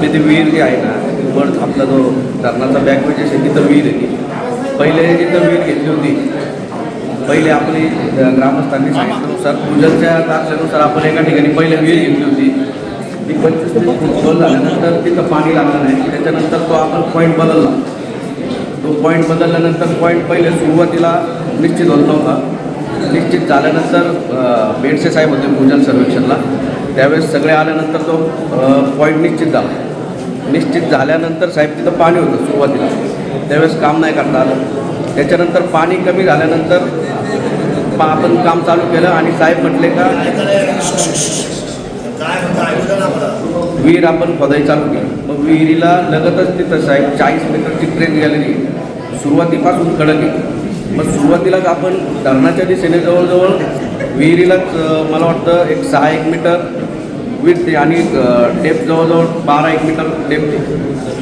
आपली ते विहीर जी आहे ना वर आपला जो धरणाचा बॅकवेज आहे तिथं विहीर आहे. पहिले जिथं विहीर घेतली होती पहिले आपली ग्रामस्थांनी सांगितल्यानुसार पूजनच्या तारखेनुसार आपण एका ठिकाणी पहिले विहीर घेतली होती. ती पंचवीस ते खोल झाल्यानंतर तिथं पाणी लागलं नाही. त्याच्यानंतर तो आपण पॉईंट बदलला. तो पॉईंट बदलल्यानंतर पॉईंट पहिले सुरुवातीला निश्चित होत नव्हता. निश्चित झाल्यानंतर बेडसे साहेब होते पूजन सर्वेक्षणला. त्यावेळेस सगळे आल्यानंतर तो पॉईंट निश्चित झाला. निश्चित झाल्यानंतर साहेब तिथं पाणी होतं सुरुवातीला. त्यावेळेस काम नाही करता आलं. त्याच्यानंतर पाणी कमी झाल्यानंतर पा आपण काम चालू केलं आणि साहेब म्हटले का विहीर आपण खोदाई चालू केली. मग विहिरीला लगतच तिथं साहेब चाळीस मीटरची ट्रेन गॅलरी सुरुवातीपासून कडक आहे. मग सुरुवातीलाच आपण धरणाच्या दिशेने जवळजवळ विहिरीलाच मला वाटतं एक सहा एक मीटर विथ ते आणि डेप जवळजवळ बारा एक मीटर डेप ते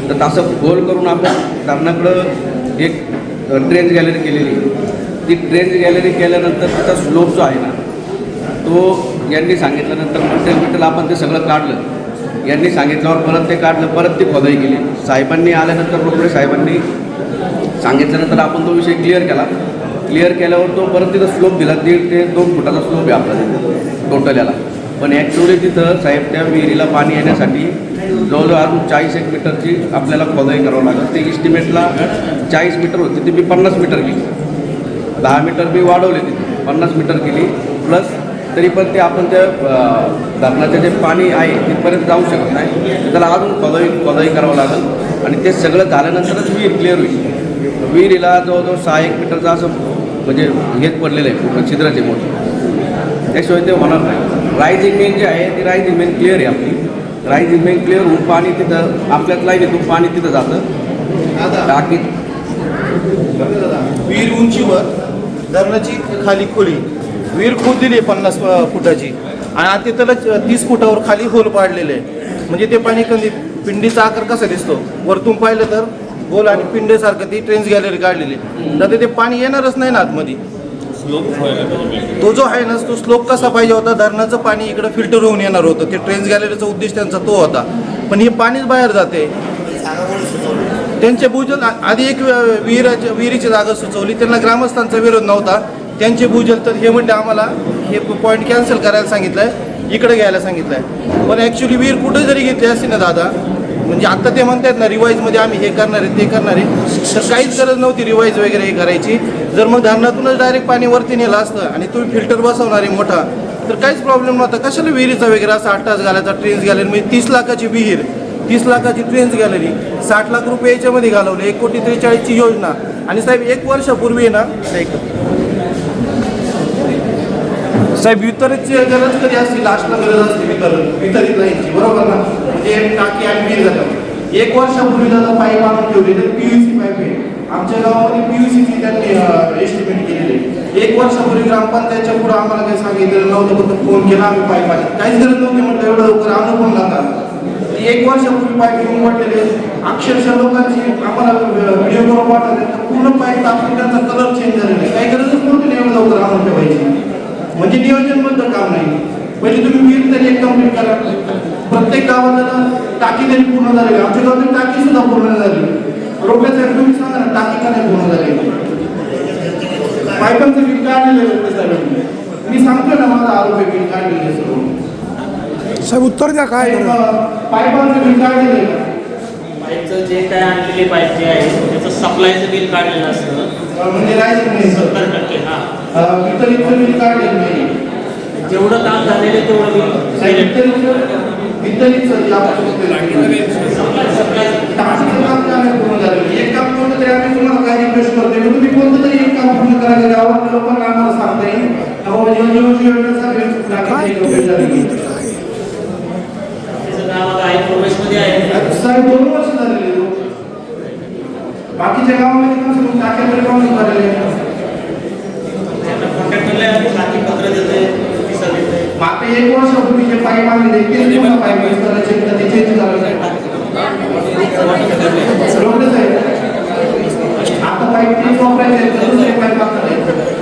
तर तसं गोल करून आपण धरणाकडं एक ट्रेन गॅलरी केलेली ती ट्रेंज गॅलरी केल्यानंतर त्याचा स्लोप जो आहे ना तो यांनी सांगितल्यानंतर मटेरियल बिटेरियल आपण ते सगळं काढलं. यांनी सांगितल्यावर परत ते काढलं परत ती खोदाई केली. साहेबांनी आल्यानंतर रोकडे साहेबांनी सांगितल्यानंतर आपण तो विषय क्लिअर केला. क्लिअर केल्यावर तो परत तिथं स्लोप दिला. दीड ते दोन फुटाचा स्लोप आहे आपला. तिथं टोटल याला. पण ॲक्च्युली तिथं साहेब त्या विहिरीला पाणी येण्यासाठी जवळजवळ अजून चाळीस एक मीटरची आपल्याला खोदाई करावं लागेल. ते इस्टिमेटला चाळीस मीटर होती ती मी पन्नास मीटर केली दहा मीटर मी वाढवले तिथे पन्नास मीटर केली प्लस तरी पण ते आपण त्या धरणाचे धरणाचं जे पाणी आहे तिथपर्यंत जाऊ शकत नाही. त्याला अजून खोदाई खोदाई करावं लागेल. आणि ते सगळं झाल्यानंतरच विहीर क्लिअर होईल. विहिरीला जवळजवळ सहा एक मीटरचं असं म्हणजे हेच पडलेलं आहे छिद्राचे मोठे. त्याशिवाय ते होणार नाही. रायझिंग मेन जे आहे ती रायझिंग मेन क्लिअर आहे आपली. रायझिंग मेन क्लिअर होऊन पाणी तिथं आपल्याच लाईनीतून पाणी तिथं जातं. टाकीत विहीर उंचीवर धरणाची खाली खोली. विहीर खोदलेली आहे पन्नास फुटाची. आणि च- तीस फुटावर खाली होल पाडलेले आहे. म्हणजे ते पाणी कधी पिंडीचा आकार कसा दिसतो? वरतून पाहिलं तर गोल आणि पिंडेसारखं ती ट्रेन्स गॅलरी काढलेली आहे. तर ते पाणी येणारच नाही ना आतमध्ये. तो जो आहे ना तो स्लोप कसा पाहिजे होता? धरणाचं पाणी इकडं फिल्टर होऊन येणार होतं. ते ट्रेन्स गॅलरीचा उद्देश त्यांचा तो होता. पण हे पाणीच बाहेर जाते. त्यांचे भूजल आधी एक विहिराच्या विहिरीची जागा सुचवली. त्यांना ग्रामस्थांचा विरोध नव्हता. त्यांचे भूजल तर हे म्हणते आम्हाला हे पॉईंट कॅन्सल करायला सांगितलं आहे इकडे घ्यायला सांगितलं आहे पण ॲक्च्युली विहीर कुठे जरी घेतली असते ना दादा म्हणजे आत्ता ते म्हणतात ना रिवाईजमध्ये आम्ही हे करणार आहे ते करणार आहे. तर काहीच गरज नव्हती रिवाईज वगैरे हे करायची. जर मग धरणातूनच डायरेक्ट पाणी वरती नेलं असतं आणि तुम्ही फिल्टर बसवणार आहे मोठा तर काहीच प्रॉब्लेम नव्हता. कशाला विहिरीचा वगैरे असा आठ तास घालायचा ट्रेन्स घालेल म्हणजे तीस लाखाची विहीर तीस लाखाची ट्रेन्स गॅलरी साठ लाख रुपये याच्यामध्ये घालवले एक कोटी त्रेचाळीसची योजना. आणि साहेब एक वर्षापूर्वी ना एक साहेब वितरितची गरज कधी असते? लास्टला गरज असते वितरण वितरित लाईनची बरोबर ना? म्हणजे टाकी आणि वीज झालं एक वर्षापूर्वी दादा पाईप आणून ठेवले तर पीयूसी पाईप आहे. आमच्या गावामध्ये पीयूसीची त्यांनी एस्टिमेट केलेली एक वर्षापूर्वी ग्रामपंचायतच्या पुढे आम्हाला काही सांगितलं नव्हतं फक्त फोन केला आम्ही पाईप आले काहीच गरज नव्हती म्हटलं एवढं लवकर आणू पण लागतात एक वर्षापूर्वी पाईप घेऊन पडलेले. अक्षरशः लोकांची आम्हाला व्हिडिओ करून पाठवले. तर पूर्ण पाईप टाकून त्यांचा कलर चेंज झालेला आहे. काही गरजच नव्हती एवढं लवकर आणून ठेवायची. म्हणजे नियोजनबद्ध काम नाही. पहिले तुम्ही विहीर तरी एक कंप्लीट करा. प्रत्येक गावात टाकी तरी पूर्ण झाली. आमच्या गावात टाकी सुद्धा पूर्ण झाली. रोखण्यासाठी तुम्ही सांगा ना टाकी का नाही पूर्ण झाली? पायपांचं बिल काढलेलं आहे. मी सांगतो ना माझा आरोप आहे बिल काढलेलं आहे सर्व. साहेब उत्तर द्या काय पायपांचं बिल काढलेलं? पाईपचं जे काय आणलेले पाईप जे आहे त्याचं सप्लायचं बिल काढलेलं असतं. म्हणजे राहायचं नाही सत्तर टक्के हां. अं, वितरितचं बिल काढलेलं नाही. जेवढं काम झालेलं तेवढं? एक काम कोणतं तरी आम्ही तुम्हाला काय रिक्वेस्ट करतोय? की तुम्ही कोणतं तरी एक काम पूर्ण करायला गावात लोकांना आम्हाला सांगता येईल. साहेब दोन वर्ष झालेले. बाकीच्या गावामध्ये कम से कम टाक्या तरी काढून झालेले पिसा देते मग आता एक वर्षापूर्वी जे पाईप आणले तेच पूर्ण पाईप विस्ताराचे आहेत, ते चेंज झाले रोखले साहेब आता पाईप तेच वापरायचे आहेत, तर दुसरे पाईप वापरायचे आहेत.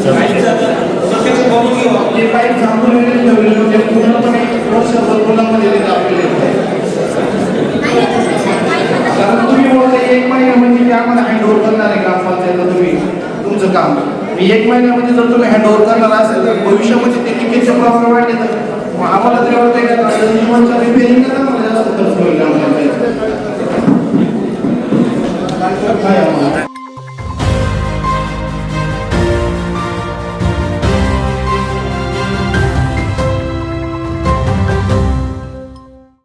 पाईपचं आता प्रत्यक्ष बघून घेऊ आपण. जे काही झाकून ठेवलेले होते पूर्णपणे वर्षभर मुलांमध्ये एक महिन्यामध्ये जर तुम्ही हँड ओव्हर करणार असेल तर भविष्यामध्ये ते टिकेचे प्रॉब्लेम वाढले? तर आम्हाला तरी वाटतंय का? रिपेअरिंग जास्त खर्च होईल